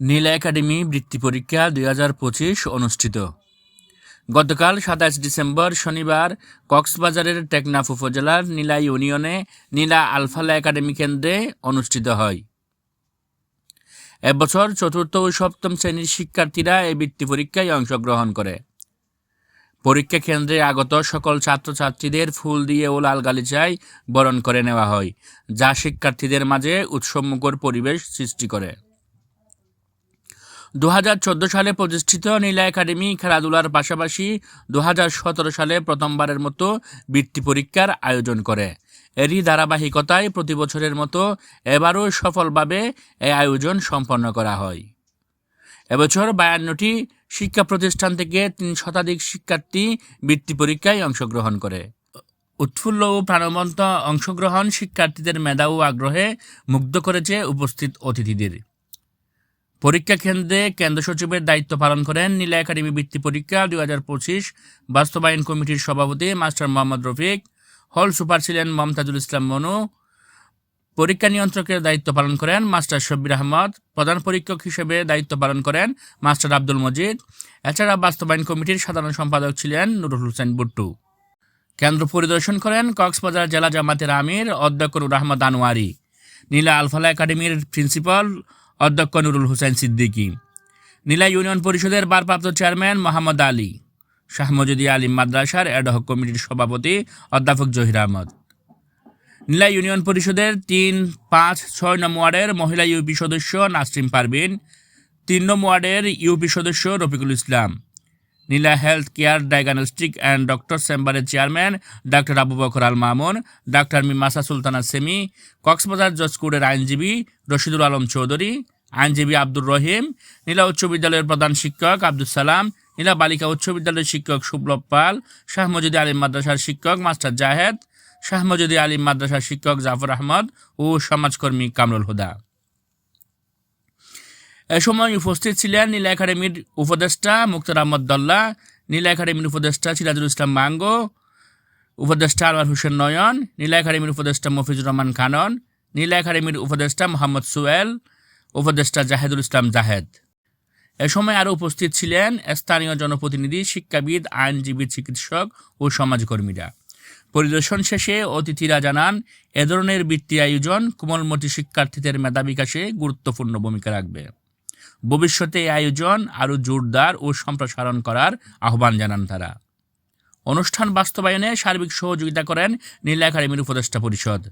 নীলা academy বৃত্তি পরীক্ষা দুই হাজার পঁচিশ অনুষ্ঠিত। গতকাল সাতাশ ডিসেম্বর শনিবার কক্সবাজারের টেকনাফ উপজেলার নীলা ইউনিয়নে নীলা আলফালা একাডেমি কেন্দ্রে অনুষ্ঠিত হয়। এবছর চতুর্থ ও সপ্তম শ্রেণির শিক্ষার্থীরা এই বৃত্তি পরীক্ষায় অংশগ্রহণ করে। পরীক্ষা কেন্দ্রে আগত সকল ছাত্রছাত্রীদের ফুল দিয়ে ও লাল গালিচায় বরণ করে নেওয়া হয়, যা শিক্ষার্থীদের মাঝে উৎসবমুখর পরিবেশ সৃষ্টি করে। দু হাজার চোদ্দ সালে প্রতিষ্ঠিত নীলা একাডেমি খেলাধুলার পাশাপাশি দু হাজার সতেরো সালে প্রথমবারের মতো বৃত্তি পরীক্ষার আয়োজন করে। এরই ধারাবাহিকতায় প্রতি বছরের মতো এবারও সফলভাবে এই আয়োজন সম্পন্ন করা হয়। এবছর বায়ান্নটি শিক্ষা প্রতিষ্ঠান থেকে তিন শতাধিক শিক্ষার্থী বৃত্তি পরীক্ষায় অংশগ্রহণ করে। উৎফুল্ল ও প্রাণবন্ত অংশগ্রহণ শিক্ষার্থীদের মেধা ও আগ্রহে মুগ্ধ করেছে উপস্থিত অতিথিদের। পরীক্ষা কেন্দ্রে কেন্দ্র সচিবের দায়িত্ব পালন করেন নীলা একাডেমি বৃত্তি পরীক্ষা দুই হাজার পঁচিশ বাস্তবায়ন কমিটির সভাপতি মাস্টার মোহাম্মদ রফিক, হল সুপার ছিলেন মমতাজুল ইসলাম মনু। পরীক্ষা নিয়ন্ত্রকের দায়িত্ব পালন করেন মাস্টার শব্বির আহমদ। প্রধান পরীক্ষক হিসেবে দায়িত্ব পালন করেন মাস্টার আব্দুল মজিদ। এছাড়া বাস্তবায়ন কমিটির সাধারণ সম্পাদক ছিলেন নুরুল হোসেন বুট্টু। কেন্দ্র পরিদর্শন করেন কক্সবাজার জেলা জামাতের আমির অধ্যক্ষ নুর আহমদ আনোয়ারি। নীলা আলফালা একাডেমির প্রিন্সিপাল অধ্যক্ষ নুরুল হোসেন সিদ্দিকী। নীলা ইউনিয়ন পরিষদের ভারপ্রাপ্ত চেয়ারম্যান মোহাম্মদ আলী। শাহমজুদি আলী মাদ্রাসার অ্যাডহক কমিটির সভাপতি অধ্যাপক জহির আহমদ। নীলা ইউনিয়ন পরিষদের তিন পাঁচ ছয় নম ওয়ার্ডের মহিলা ইউপি সদস্য নাসরিন পারভিন, তিন নম ওয়ার্ডের ইউপি সদস্য Rafiqul Islam. Nila health care diagnostic and doctor চেম্বারের chairman doctor Abu Bakar Al Mamun, doctor Mimasa Sultana semi, Cox's Bazar জজকুডের আইনজীবী রশিদুল আলম চৌধুরী, আইনজীবী আব্দুর রহিম, নীলা উচ্চ বিদ্যালয়ের প্রধান শিক্ষক আব্দুল সালাম, নীলা বালিকা উচ্চ বিদ্যালয়ের শিক্ষক সুব্লব পাল, শাহ মজিদি আলিম মাদ্রাসার শিক্ষক মাস্টার জাহেদ, শাহ মজিদি আলিম মাদ্রাসার শিক্ষক জাফর আহমদ ও সমাজকর্মী কামরুল হুদা। সময় উপস্থিত ছিলেন নীলা একাডেমির উপদেষ্টা মুক্তার আহমদ দল্লা, নীলা একাডেমির উপদেষ্টা সিরাজুল ইসলাম মাঙ্গো, উপদেষ্টা আনোয়ার হোসেন নয়ন, নীলা একাডেমির উপদেষ্টা মফিজুর রহমান খানন, নীলা একাডেমির উপদেষ্টা মোহাম্মদ সুয়েল, উপদেষ্টা জাহেদুল ইসলাম জাহেদ। এ সময় আরও উপস্থিত ছিলেন স্থানীয় জনপ্রতিনিধি, শিক্ষাবিদ, আইনজীবী, চিকিৎসক ও সমাজকর্মীরা। পরিদর্শন শেষে অতিথিরা জানান, এ ধরনের বৃত্তি আয়োজন কোমলমতি শিক্ষার্থীদের মেধা বিকাশে গুরুত্বপূর্ণ ভূমিকা রাখবে। ভবিষ্যতে এই আয়োজন আরও জোরদার ও সম্প্রসারণ করার আহ্বান জানান তারা। অনুষ্ঠান বাস্তবায়নে সার্বিক সহযোগিতা করেন নীলা একাডেমির উপদেষ্টা পরিষদ।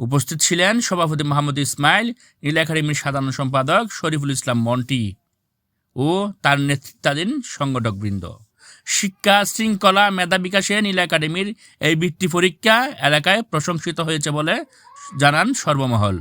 উপস্থিত ছিলেন সভাপতি মোহাম্মদ ইসমাইল, নীলা একাডেমির সাধারণ সম্পাদক শরীফুল ইসলাম মন্টি ও তার নেতৃত্বাধীন সংগঠকবৃন্দ। শিক্ষা শৃঙ্খলা মেধা বিকাশে নীলা একাডেমির এই বৃত্তি পরীক্ষা এলাকায় প্রশংসিত হয়েছে বলে জানান সর্বমহল।